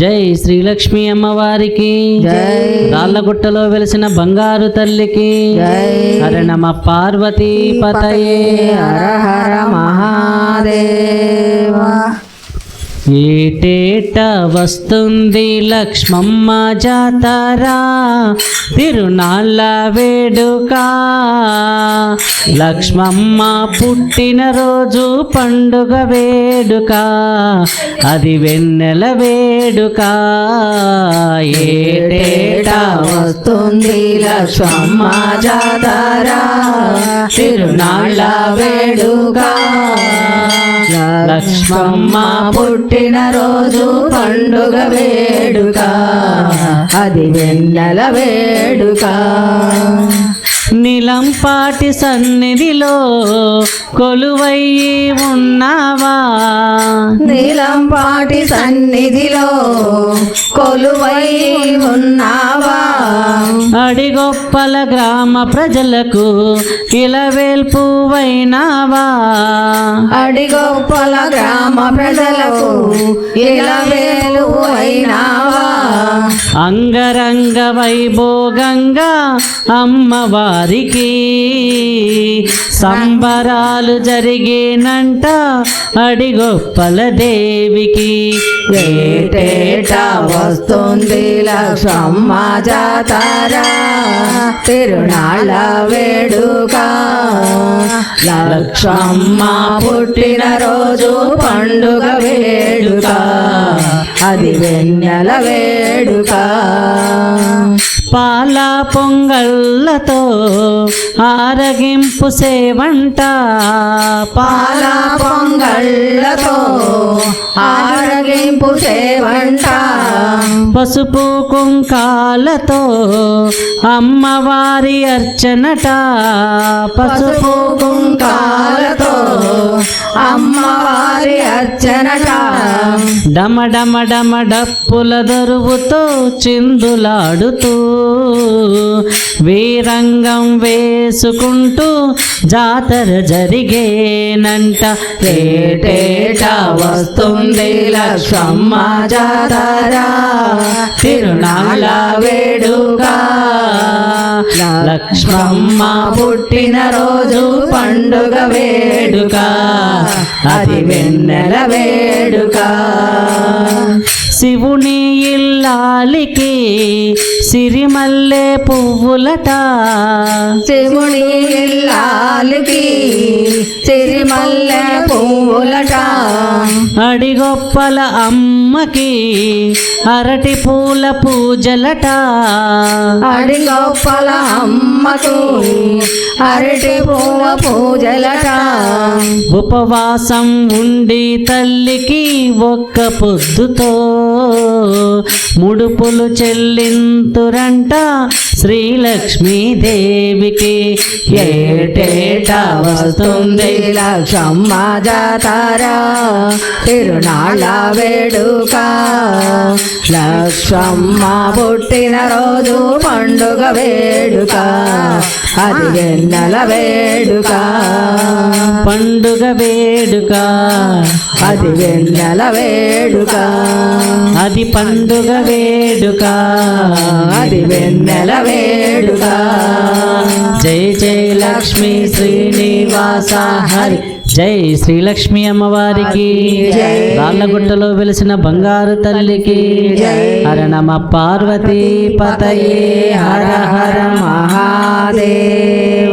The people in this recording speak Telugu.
జై శ్రీలక్ష్మి అమ్మవారికి జై రాళ్ళగుట్టలో వెలిసిన బంగారు తల్లికి జై హర నమ పార్వతీ పతయే హర హర మహాదేవ. ఏటేట వస్తుంది లక్ష్మమ్మ జాతరా? తిరునాళ్ళ వేడుక. లక్ష్మమ్మ పుట్టినరోజు పండుగ వేడుక. అది వెన్నెల వేడుక. ఏటేట వస్తుంది లక్ష్మమ్మ జాతర? తిరునాళ్ళ వేడుక. లక్ష్మమ్మ పుట్టిన రోజు పండుగ వేడుక. అది వెన్నెల వేడుక. నీలంపాటి సన్నిధిలో కొలువయ్యి ఉన్నావా? నీలంపాటి సన్నిధిలో కొలువై ఉన్నావా? అడిగొప్పల గ్రామ ప్రజలకు ఇలవేల్పువైనావా అడిగొప్పల గ్రామ ప్రజలకు ఇలా వేలు అయినా అంగరంగ వైభోగంగా అమ్మవారికి సంబరాలు జరిగేనంట అడిగొప్పల దేవికి. ఏటేటా వస్తుంది లక్షమ్మ జాతర తిరునాళ్ళ వేడుక. లక్షమ్మ పుట్టిన రోజు పండుగ వేడుక. అది వెన్నెల వేడుక. పాల పొంగళ్ళతో ఆరగింపు సేవంట. పాల పొంగళ్ళతో ఆరగింపు సేవంట. పసుపు కుంకాలతో అమ్మవారి అర్చనట. పసుపు కుంకాలతో అమ్మవారి అర్చనట. డమ డప్పుల దరువుతో చిందులాడుతూ వీరంగం వేసుకుంటూ జాతర జరిగేనంట. ఏటేటా వస్తుంది లక్ష్మమ్మ జాతర. తిరునాళ వేడుగా లక్ష్మమ్మ పుట్టిన రోజు పండుగ వేడుక. అది వెన్నెల వేడుక. ఇల్లాలికి సిరిమల్లె పువ్వులట. శివుని ఇల్లాలికి సిరిమల్లె పువ్వులట. అడిగొప్పల అమ్మకి అరటి పూల పూజలట. అడిగొప్పల అమ్మకు అరటి పువ్వ పూజలట. ఉపవాసం ఉండి తల్లికి ఒక్క పొద్దుతో. ముడుపులు చెల్లింతురంట శ్రీలక్ష్మీదేవికి. ఏటేటా వస్తుంది లక్ష్మమ్మ జాతర. తిరునాళ్ళ వేడుక. లక్ష్మమ్మ పుట్టిన రోజు పండుగ వేడుక. అది వెన్నెల వేడుక. పండుగ వేడుక. అది వెన్నెల వేడుక. అది పండుగ వేడుక. అది వెన్నెల వేడుక. జై జై లక్ష్మీ శ్రీనివాస హరి. జై శ్రీలక్ష్మి అమ్మవారికి. రాళ్ళగుట్టలో వెలిసిన బంగారు తల్లికి జై. హర నమ పార్వతీ పతయే హర హర మహాదేవ